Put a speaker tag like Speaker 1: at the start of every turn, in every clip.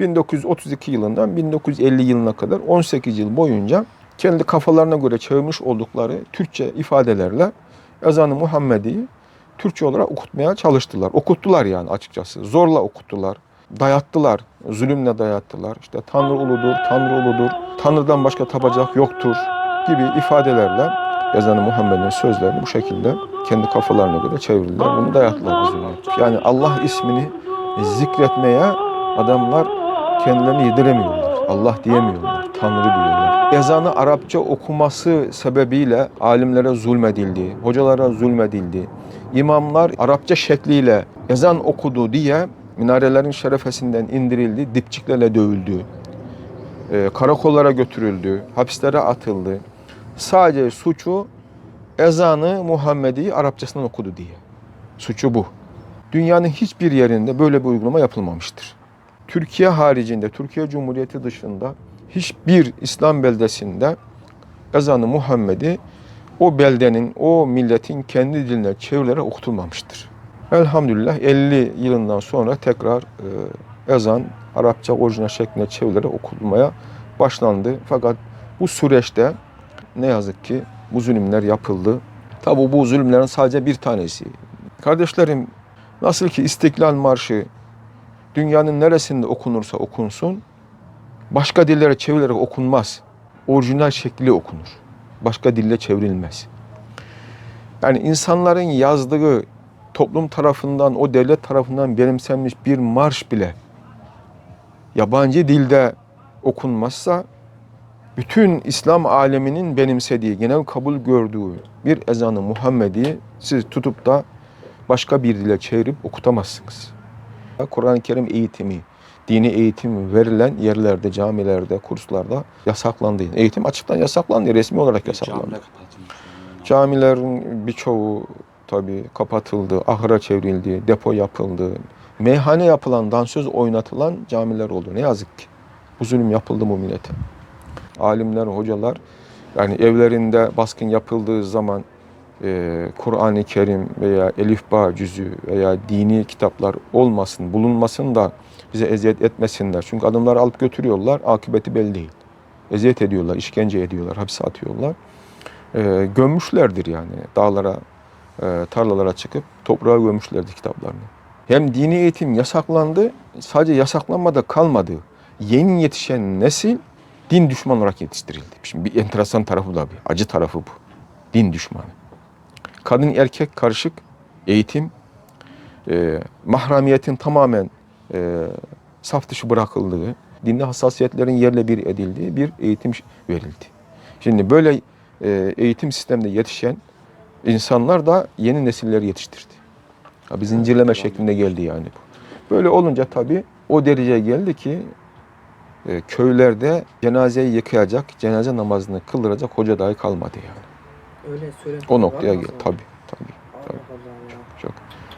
Speaker 1: 1932 yılından 1950 yılına kadar 18 yıl boyunca kendi kafalarına göre çevirmiş oldukları Türkçe ifadelerle ezanı Muhammedi'yi Türkçe olarak okutmaya çalıştılar. Okuttular yani açıkçası. Zorla okuttular. Dayattılar. Zulümle dayattılar. İşte Tanrı uludur, Tanrı uludur. Tanrı'dan başka tapacak yoktur gibi ifadelerle ezanı Muhammed'in sözlerini bu şekilde kendi kafalarına göre çevirdiler. Bunu dayattılar bizimle. Yani Allah ismini zikretmeye adamlar kendilerini yediremiyorlar. Allah diyemiyorlar. Tanrı diyorlar. Ezanı Arapça okuması sebebiyle alimlere zulmedildi, hocalara zulmedildi. İmamlar Arapça şekliyle ezan okudu diye minarelerin şerefesinden indirildi, dipçiklerle dövüldü. Ee, karakollara götürüldü, hapislere atıldı. Sadece suçu ezanı Muhammedi Arapçasından okudu diye. Suçu bu. Dünyanın hiçbir yerinde böyle bir uygulama yapılmamıştır. Türkiye haricinde, Türkiye Cumhuriyeti dışında hiçbir İslam beldesinde ezanı Muhammed'i o beldenin, o milletin kendi diline çevrilerek okutulmamıştır. Elhamdülillah 50 yılından sonra tekrar e, ezan Arapça orijinal şeklinde çevrilerek okutulmaya başlandı. Fakat bu süreçte ne yazık ki bu zulümler yapıldı. Tabi bu zulümlerin sadece bir tanesi. Kardeşlerim nasıl ki İstiklal Marşı dünyanın neresinde okunursa okunsun başka dillere çevrilerek okunmaz. Orijinal şekli okunur. Başka dille çevrilmez. Yani insanların yazdığı toplum tarafından, o devlet tarafından benimsenmiş bir marş bile yabancı dilde okunmazsa bütün İslam aleminin benimsediği, genel kabul gördüğü bir ezanı Muhammedi siz tutup da başka bir dile çevirip okutamazsınız. Kur'an-ı Kerim eğitimi, dini eğitim verilen yerlerde, camilerde, kurslarda yasaklandı. Eğitim açıktan yasaklandı, resmi olarak yasaklandı. Camilerin birçoğu tabii kapatıldı, ahıra çevrildi, depo yapıldı. Meyhane yapılan, dansöz oynatılan camiler oldu. Ne yazık ki. Bu zulüm yapıldı bu millete. Alimler, hocalar yani evlerinde baskın yapıldığı zaman e, Kur'an-ı Kerim veya Elifba cüzü veya dini kitaplar olmasın, bulunmasın da bize eziyet etmesinler. Çünkü adamları alıp götürüyorlar, akıbeti belli değil. Eziyet ediyorlar, işkence ediyorlar, hapse atıyorlar. E, gömmüşlerdir yani dağlara, e, tarlalara çıkıp toprağa gömmüşlerdi kitaplarını. Hem dini eğitim yasaklandı, sadece yasaklanmada kalmadı. Yeni yetişen nesil din düşmanı olarak yetiştirildi. Şimdi bir enteresan tarafı da bir, acı tarafı bu. Din düşmanı. Kadın erkek karışık eğitim, e, mahramiyetin tamamen e, saf dışı bırakıldığı, dinli hassasiyetlerin yerle bir edildiği bir eğitim verildi. Şimdi böyle e, eğitim sisteminde yetişen insanlar da yeni nesilleri yetiştirdi. Ya bir zincirleme şeklinde geldi yani bu. Böyle olunca tabii o dereceye geldi ki e, köylerde cenazeyi yıkayacak, cenaze namazını kıldıracak hoca dahi kalmadı yani.
Speaker 2: Öyle söyle.
Speaker 1: O noktaya geldi. Tabii, tabii. tabii. Çok.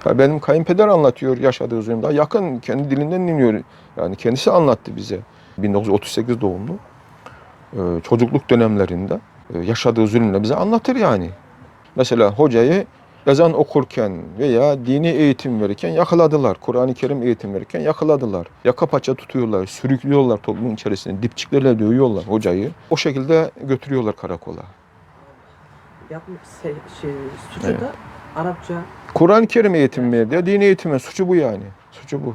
Speaker 1: Ya benim kayınpeder anlatıyor yaşadığı zulümde. Yakın kendi dilinden dinliyor. Yani kendisi anlattı bize. 1938 doğumlu. Ee, çocukluk dönemlerinde e, yaşadığı zulümle bize anlatır yani. Mesela hocayı ezan okurken veya dini eğitim verirken yakaladılar. Kur'an-ı Kerim eğitim verirken yakaladılar. Yaka paça tutuyorlar, sürüklüyorlar toplumun içerisinde. Dipçiklerle dövüyorlar hocayı. O şekilde götürüyorlar karakola.
Speaker 2: Yapmış şey, şey, suçu
Speaker 1: Evet.
Speaker 2: da Arapça
Speaker 1: Kur'an-ı Kerim eğitim verdi. ya, Dini eğitimin suçu bu yani. Suçu bu.